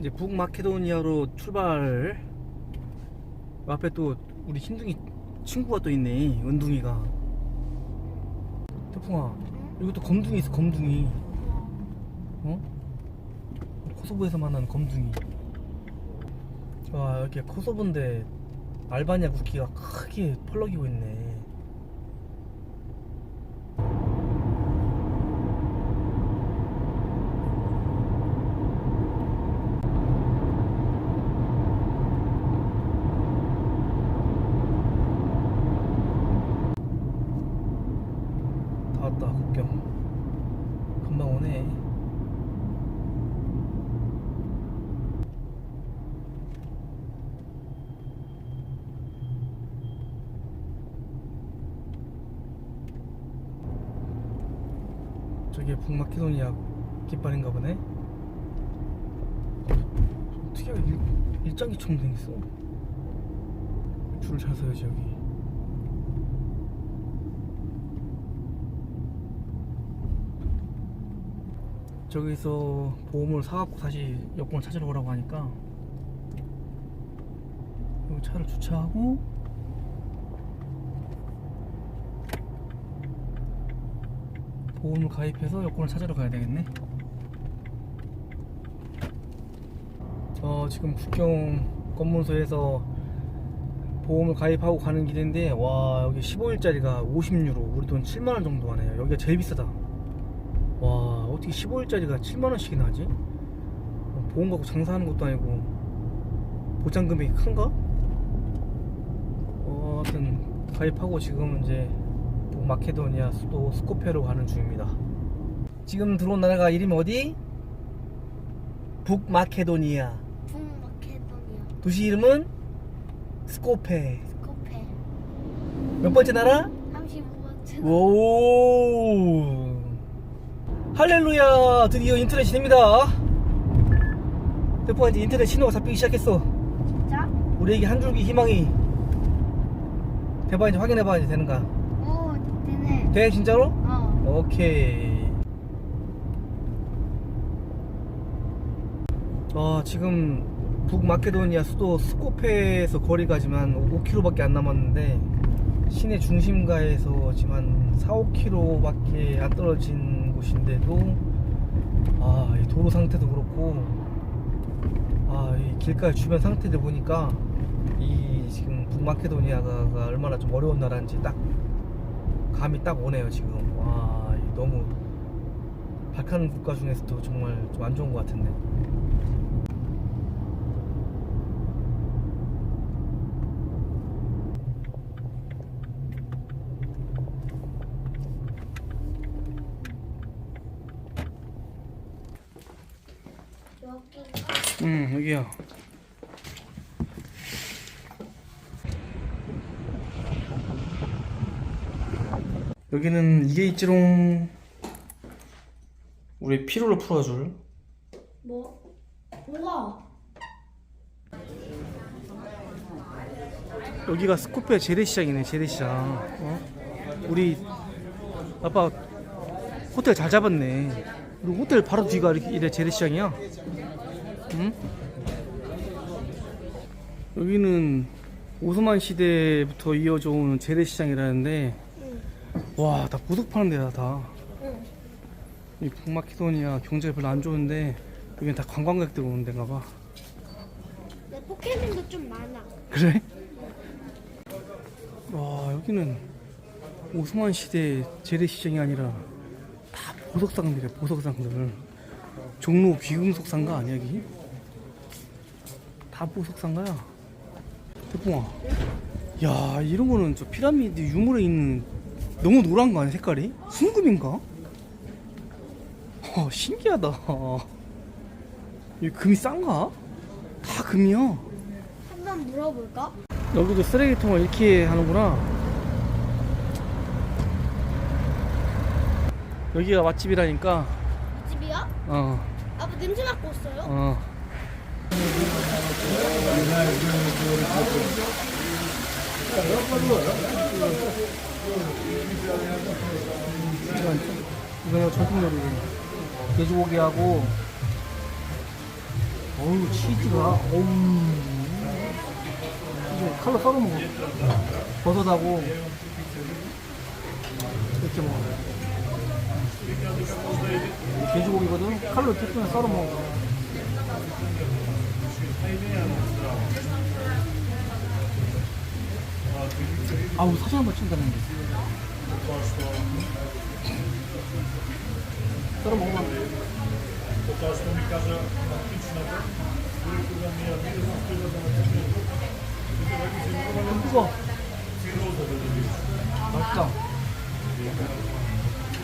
이제 북마케도니아로 출발. 앞에 또 우리 흰둥이 친구가 또 있네. 은둥이가. 태풍아, 이것도 검둥이 있어. 검둥이. 어? 코소보에서 만난 검둥이. 와 이렇게 코소보인데 알바니아 국기가 크게 펄럭이고 있네. 다 왔다 국경. 금방 오네. 저게 북마케도니아 깃발인가 보네. 특이하게 일, 일장기처럼 생겼어. 줄을 잘 서야지 여기. 저기서 보험을 사갖고 다시 여권을 찾으러 오라고 하니까 여기 차를 주차하고 보험을 가입해서 여권을 찾으러 가야 되겠네. 어, 지금 국경 검문소에서 보험을 가입하고 가는 길인데 와 여기 15일짜리가 50유로 우리 돈 7만원 정도 하네요 여기가 제일 비싸다 와 어떻게 15일짜리가 7만원씩이나 하지? 어, 보험 갖고 장사하는 것도 아니고 보장 금액이 큰가? 어, 하여튼 가입하고 지금 이제 마케도니아 수도 스코페로 가는 중입니다. 지금 들어온 나라가 이름이 어디? 북마케도니아. 북마케도니아. 도시 이름은? 스코페. 스코페. 몇 번째 나라? 35번째 오! 할렐루야! 드디어 인터넷이 됩니다. 대포가 이제 인터넷 신호가 잡히기 시작했어. 진짜? 우리에게 한 줄기 희망이. 대박 이제 확인해봐 이제 되는가 돼 진짜로? 어 오케이 아 지금 북마케도니아 수도 스코페에서 거리가지만 5km밖에 안 남았는데 시내 중심가에서 지금 한 4, 5km밖에 안 떨어진 곳인데도 아, 이 도로 상태도 그렇고 아, 이 길가의 주변 상태들 보니까 이 지금 북마케도니아가 얼마나 좀 어려운 나라인지 딱 감이 딱 오네요 지금. 와이 너무 발칸 국가 중에서도 정말 좀 안 좋은 것 같은데. 여기 응 여기요 여기는 이게 있지롱 우리 피로를 풀어줄 뭐? 뭐가? 여기가 스코페 재래시장이네 재래시장 어? 우리 아빠 호텔 잘 잡았네 우리 호텔 바로 뒤가 이렇게 이래 재래시장이야 응? 여기는 오스만 시대부터 이어져 오는 재래시장이라는데 응. 와 다 보석 파는 데다 다 응. 이 북마케도니아 경제가 별로 안 좋은데 여기는 다 관광객들 오는 데인가 봐 내 포켓몬도 좀 많아 그래? 와 여기는 오스만 시대 재래시장이 아니라 다 보석상들이야 보석상들 종로 귀금속 상가 아니야 여기? 다 보석 상가야 대풍아 야 이런 거는 저 피라미드 유물에 있는 너무 노란 거 아니야 색깔이? 순금인가? 어 신기하다 이 금이 싼가? 다 금이야 한번 물어볼까? 여기도 쓰레기통을 이렇게 하는구나. 여기가 맛집이라니까. 이 집이야? 어, 아빠 냄새 맡고 왔어요? 어. 이건, 이거는 전통 요리. 돼지고기하고 어우 치즈가 어우. 이제 칼로 썰어 먹어. 버섯하고 이렇게 먹어. 돼지고기거든? 칼로 뜯으면 썰어 먹어 아우 사진 한번 찍는다는데 썰어 먹으면 뜨거 맛있다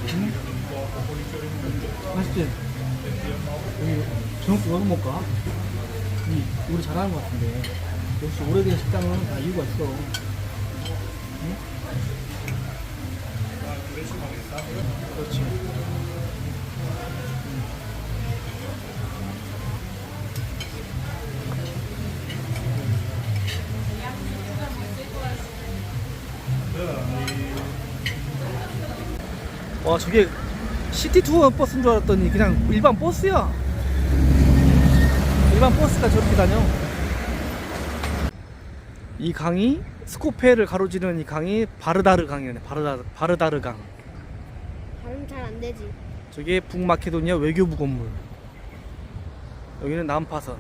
음? 맛있지? 여기 저녁 뭐 먹을까? 이 우리 잘하는 것 같은데 역시 오래된 식당은 다 이유가 있어 응? 그렇지 와 저게 시티 투어 버스인 줄 알았더니 그냥 일반 버스야 일반 버스가 저렇게 다녀 이 강이 스코페를 가로지르는 이 강이 바르다르 강이네 바르다르, 바르다르 강 발음 잘 안 되지. 저게 북마케도니아 외교부 건물 여기는 남파선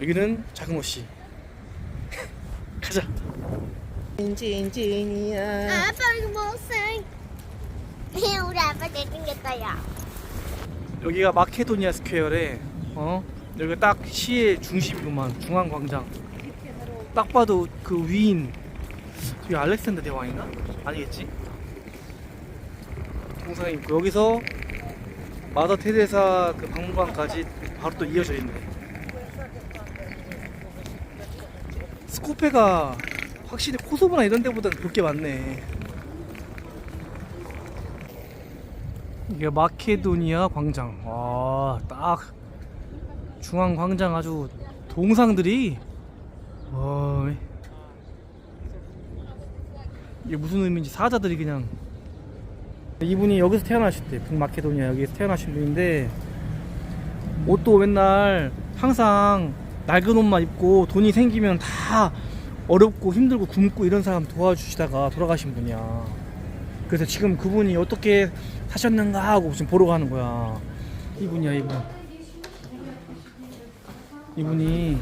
여기는 자그모시 가자 인진진이야 아빠 이거 못생. 우리 아빠 잘생겼다 야. 여기가 마케도니아 스퀘어래. 어? 여기가 딱 시의 중심이구만. 중앙 광장. 딱 봐도 그 위인. 저기 알렉산더 대왕인가? 아니겠지? 동상이 있고 여기서 마더 테레사 그 박물관까지 바로 또 이어져 있네. 스코페가 확실히 코소보나 이런 데보다는 볼게 많네. 이게 마케도니아 광장. 와, 딱 중앙 광장 아주 동상들이 와. 이게 무슨 의미인지 사자들이 그냥 이분이 여기서 태어나셨대. 북마케도니아 여기서 태어나신 분인데 옷도 맨날 항상 낡은 옷만 입고 돈이 생기면 다 어렵고 힘들고 굶고 이런 사람 도와주시다가 돌아가신 분이야. 그래서 지금 그분이 어떻게 사셨는가 하고 지금 보러 가는 거야. 이분이야, 이분. 이분이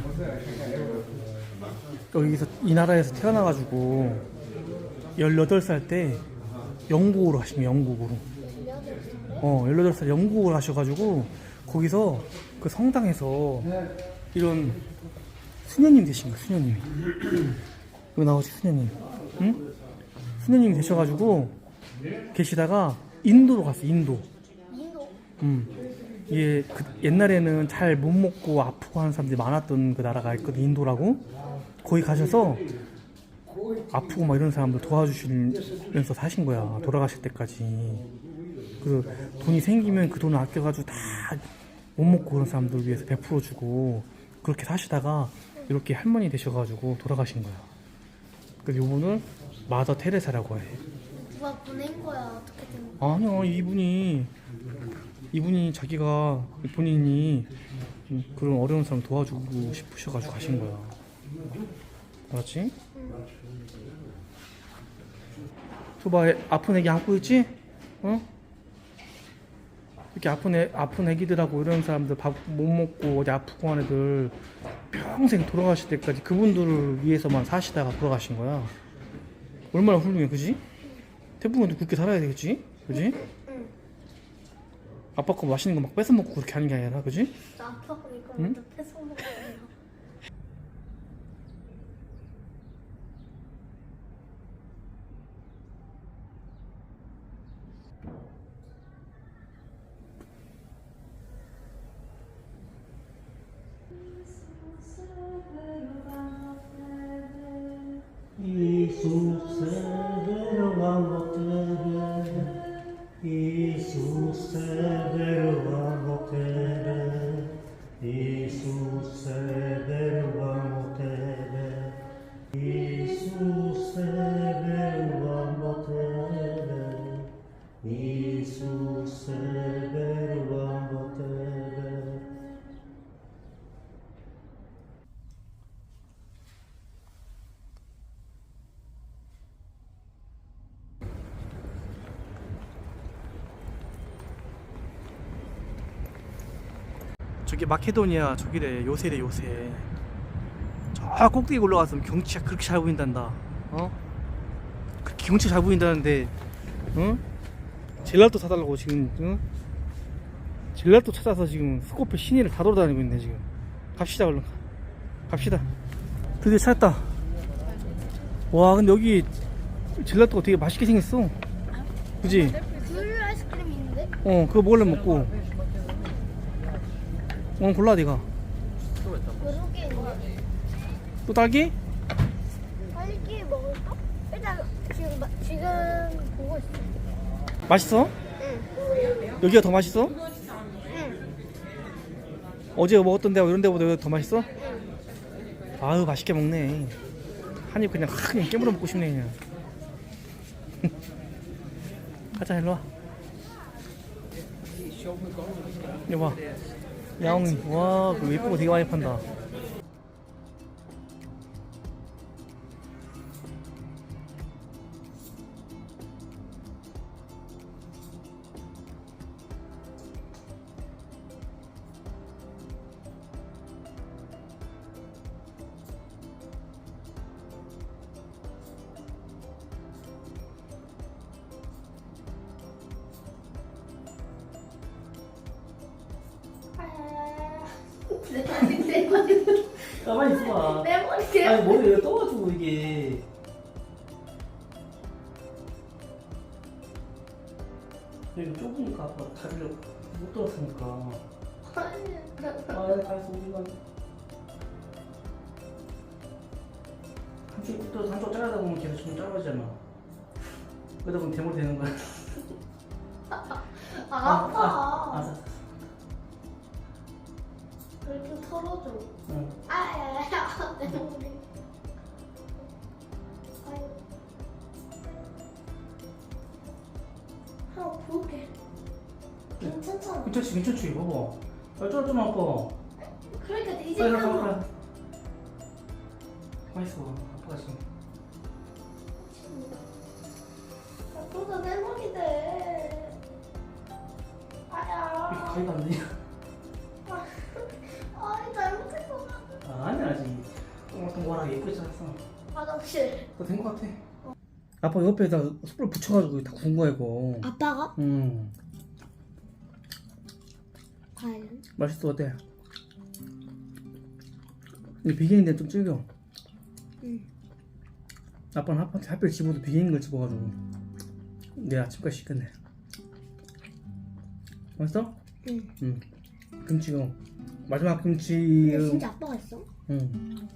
여기서 이 나라에서 태어나가지고 18살 때 영국으로 하신 영국으로. 어, 18살 영국을 하셔가지고 거기서 그 성당에서 이런 수녀님 되신 거야, 수녀님이. 여기 나오지, 수녀님. 응? 수녀님이 되셔가지고 계시다가 인도로 갔어, 인도. 인도. 음. 이게 그 옛날에는 잘 못 먹고 아프고 하는 사람들이 많았던 그 나라가 있거든, 인도라고. 거기 가셔서 아프고 막 이런 사람들 도와주시면서 사신 거야, 돌아가실 때까지. 그 돈이 생기면 그 돈을 아껴가지고 다 못 먹고 그런 사람들 위해서 베풀어 주고 그렇게 사시다가 이렇게 할머니 되셔가지고 돌아가신 거야. 그래서 이분을 마더 테레사라고 해. 누가 보낸 거야 어떻게든. 아니요 이분이 이분이 자기가 본인이 좀 그런 어려운 사람 도와주고 싶으셔가지고 가신 거야 알았지? 저봐 아픈 애기 안고 있지? 어? 이렇게 아픈 애 아픈 애기들하고 이런 사람들 밥 못 먹고 어디 아프고 한 애들 평생 돌아가실 때까지 그분들을 위해서만 사시다가 돌아가신 거야 얼마나 훌륭해 그지? 태풍도 그렇게 살아야 되겠지? 그지? 응. 아빠 거 맛있는 거 막 뺏어 먹고 그렇게 하는 게 아니라, 그지? 나 아빠가 이거 응? 먼저 뺏어 저기 마케도니아 저기래 요새래 요새 저 꼭대기 올라가서 경치가 그렇게 잘 보인단다 어? 그렇게 경치 잘 보인다는데 어? 젤라또 사달라고 지금 어? 젤라또 찾아서 지금 스코프 시내를 다 돌아다니고 있네 지금 갑시다 얼른 갑시다 드디어 찾았다 와 근데 여기 젤라또가 되게 맛있게 생겼어 그지? 귤 아이스크림 있는데? 어 그거 먹을래 먹고 어 골라 네가 여러 개 있는데. 또 딸기? 딸기 먹을까? 일단 지금 마- 지금 보고 있어. 맛있어? 응. 여기가 더 맛있어? 응. 어제 먹었던 데가 이런 데보다 여기가 더 맛있어? 응. 아유 맛있게 먹네 한 입 그냥 확 그냥 깨물어 먹고 싶네 그냥 가자 일로와 이거 봐 야옹이 와그 예쁜 거 되게 많이 판다 가만히 있어봐. 내 머리 아니 머리 왜 떠가지고 이게. 여기 좁으니까 아빠 다리를 못 들었으니까. 아 가서 우리가 한쪽 또 한쪽 자르다 보면 계속 좀 짧아지잖아. 그러다 보면 대머리 되는 거야. 아, 아, 아파. 한번 볼게. 괜찮잖아. 괜찮지 괜찮지 봐봐 아 쫄좀 아파 그러니까 이제 빨리 가 한번 빨리 가 가만히 있어 아빠가 지금 아빠가 내 머리 돼. 이렇게 아야. 가위가 안 되냐 아것 같아. 아, 아니 아직 똥같은 거랑 예쁘지 않았어 화장실. 너된 거 같아 아빠 옆에다 숯불 붙여가지고 다 구운 거야 이거 아빠가? 음 과연? 맛있어 어때? 근데 비계인데 좀 질겨 응. 아빠는 아빠한테 하필 집어도 비계인 걸 집어가지고 내 아침까지 시켰네 맛있어? 응. 응 김치가 마지막 김치 근데 진짜 아빠가 있어? 응. 응.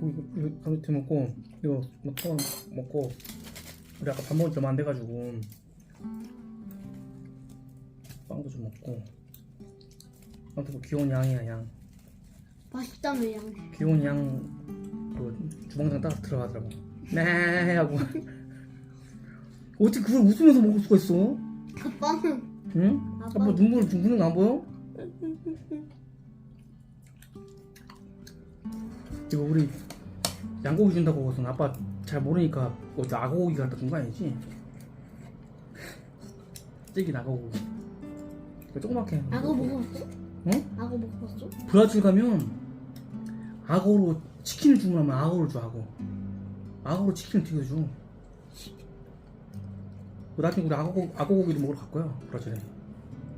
고기 이거 감자튀 먹고 이거 뭐토 먹고 우리 아까 밥 먹을 때 얼마 안 돼가지고 빵도 좀 먹고 아무튼 그 귀여운 양이야 양. 맛있다며 양. 귀여운 양그 주방장 따라 들어가더라고. 네 하고 어떻게 그걸 웃으면서 먹을 수가 있어? 아빠는 응? 아빠- 아빠 눈물 눈물은 안 보여? 이거 우리 양고기 준다고 해서 아빠 잘 모르니까 어디 악어고기 갖다 준 거 아니지? 찌긴 악어고기 이거 조그맣게 악어 먹어봤어? 응? 악어 먹어봤어? 브라질 가면 악어로 치킨을 주문하면 악어를 줘 악어 악어로 치킨을 튀겨줘 나중에 우리 악어, 악어 고기를 먹으러 갈 거야 브라질에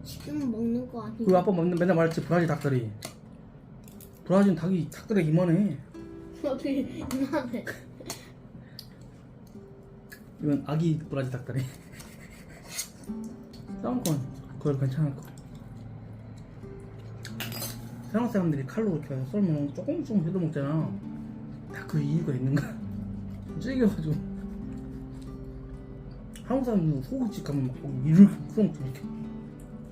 지금은 먹는 거 아니야? 그 아빠 맨날 말했지 브라질 닭다리 브라질 닭이 닭다리 이만해 어떻게 이만해? 이건 아기 브라질 닭다리. 싸운 건 그걸 괜찮을 거 서양 사람들이 칼로 이렇게 썰면 조금 조금 해도 먹잖아. 다 그 이유가 있는 거야 찔겨가지고. 한국 사람들은 소고기집 가면 막 고기 이렇게 먹죠 이렇게.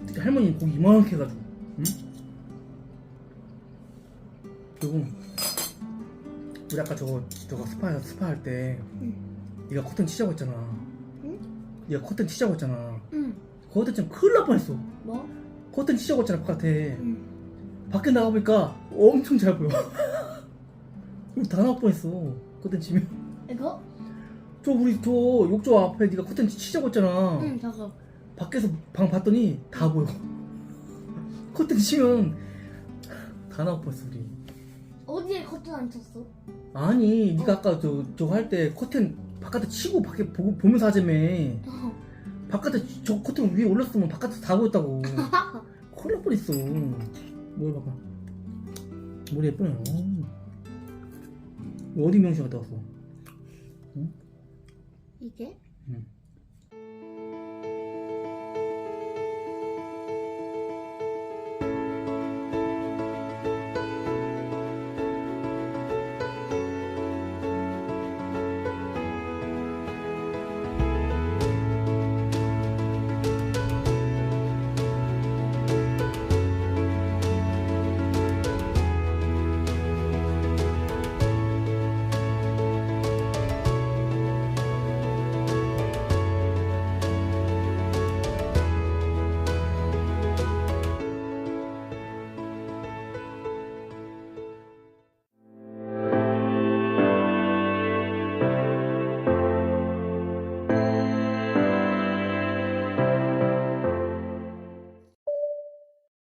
특히 할머니는 고기 이만하게 해가지고 응? 그리고 우리 아까 저거 저거 스파 스파 할때 응. 네가 커튼 치자고 했잖아 응? 네가 커튼 치자고 했잖아 응. 커튼 치면 큰일 날 뻔했어 뭐? 커튼 치자고 했잖아 바깥에 응. 밖에 나가 보니까 엄청 잘 보여 여기 다 나올 뻔했어 커튼 치면 이거? 저 우리 저 욕조 앞에 네가 커튼 치자고 했잖아 응 저거. 밖에서 방 봤더니 다 보여 커튼 치면 다 나와 버렸어 우리 어디에 커튼 안 쳤어? 아니 네가 아까 저 저거 할 때 커튼 바깥에 치고 밖에 보고 보면서 하자며 바깥에 저 커튼 위에 올렸으면 바깥에 다 보였다고 큰일 날 뻔했어 뭘 봐봐 머리 예쁘네 어. 어디 명실 갔다 왔어 이게? 응.